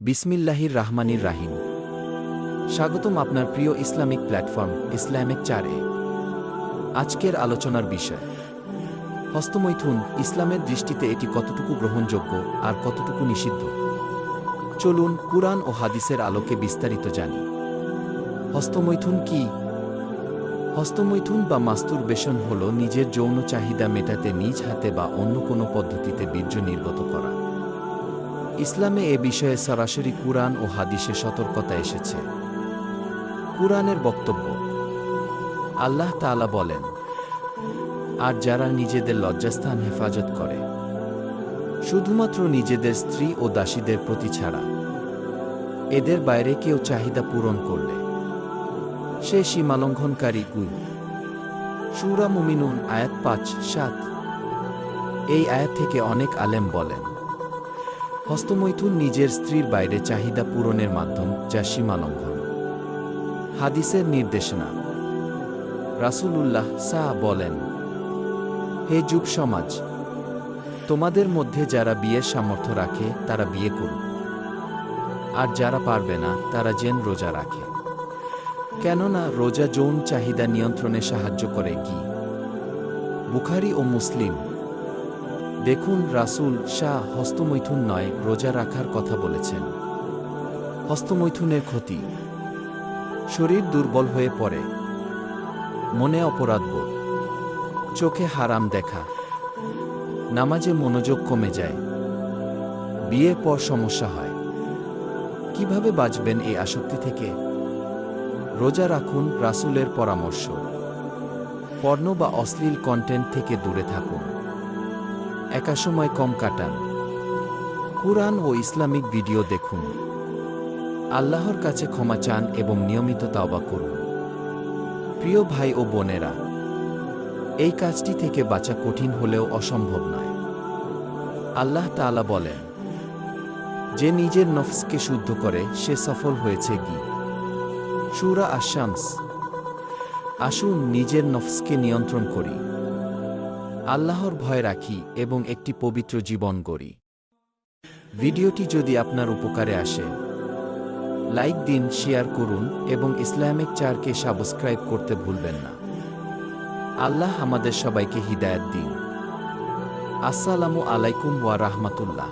বিসমিল্লাহির রাহমানির রাহিম। স্বাগতম আপনার প্রিয় ইসলামিক প্ল্যাটফর্ম, ইসলামিক চারে। আজকের আলোচনার বিষয়, হস্তমৈথুন, ইসলামের দৃষ্টিতে এটি কতটুকু গ্রহণযোগ্য আর কতটুকু নিষিদ্ধ? চলুন কুরআন ও হাদিসের আলোকে বিস্তারিত জানি। হস্তমৈথুন কি? হস্তমৈথুন বা মাস্তুর মাস্তুরবেশন হল নিজের যৌন চাহিদা মেটাতে নিজ হাতে বা অন্য কোনো পদ্ধতিতে বীর্য নির্গত করা। ইসলামে এ বিষয়ে সরাসরি কুরআন ও হাদিসে সতর্কতা এসেছে। কুরআনের বক্তব্য, আল্লাহ তাআলা বলেন, আর যারা নিজেদের লজ্জাস্থান হেফাজত করে, শুধুমাত্র নিজেদের স্ত্রী ও দাসীদের প্রতি ছাড়া, এদের বাইরে কেউ চাহিদা পূরণ করলে, সে সীমালঙ্ঘনকারী কুই সুরা মুমিনুন আয়াত পাঁচ, সাত, এই আয়াত থেকে অনেক আলেম বলেন হস্তমৈথুন নিজের স্ত্রীর বাইরে চাহিদা পূরণের মাধ্যম যা সীমালঙ্ঘন হাদিসের নির্দেশনা। রাসূলুল্লাহ সা বলেন, হে যুগ সমাজ, তোমাদের মধ্যে যারা বিয়ের সামর্থ্য রাখে, তারা বিয়ে করুক। আর যারা পারবে না, তারা জেন রোজা রাখে। কেননা রোজা যৌন চাহিদা নিয়ন্ত্রণে সাহায্য করে কি? বুখারি ও মুসলিম দেখুন, রাসুল শাহ হস্তমৈথুন নয়, রোজা রাখার কথা বলেছেন। হস্তমৈথুনের ক্ষতি। শরীর দুর্বল হয়ে পড়ে। মনে অপরাধবোধ চোখে হারাম দেখা। নামাজে মনোযোগ কমে যায়। বিয়ের পর সমস্যা হয়। কীভাবে বাঁচবেন এই আসক্তি থেকে? রোজা রাখুন, রাসূলের পরামর্শ। পর্ণ বা অশ্লীল কন্টেন্ট থেকে দূরে থাকুন। একা সময় কম কাটান। কুরআন ও ইসলামিক ভিডিও দেখুন। আল্লাহর কাছে ক্ষমা চান এবং নিয়মিত তাওবা করুন। প্রিয় ভাই ও বোনেরা, এই কাজটি থেকে বাঁচা কঠিন হলেও অসম্ভব নয়। আল্লাহ তাআলা বলেন, যে নিজের নফসকে শুদ্ধ করে, সে সফল হয়েছে গি সুরা আশামস আসুন নিজের নফসকে নিয়ন্ত্রণ করি। আল্লাহর ভয় রাখি এবং একটি পবিত্র জীবন গড়ি। ভিডিওটি যদি আপনার উপকারে আসে, লাইক দিন, শেয়ার করুন এবং ইসলামিক চারকে সাবস্ক্রাইব করতে ভুলবেন না। আল্লাহ আমাদের সবাইকে হিদায়াত দিন। আসসালামু আলাইকুম ওয়া রাহমাতুল্লাহ.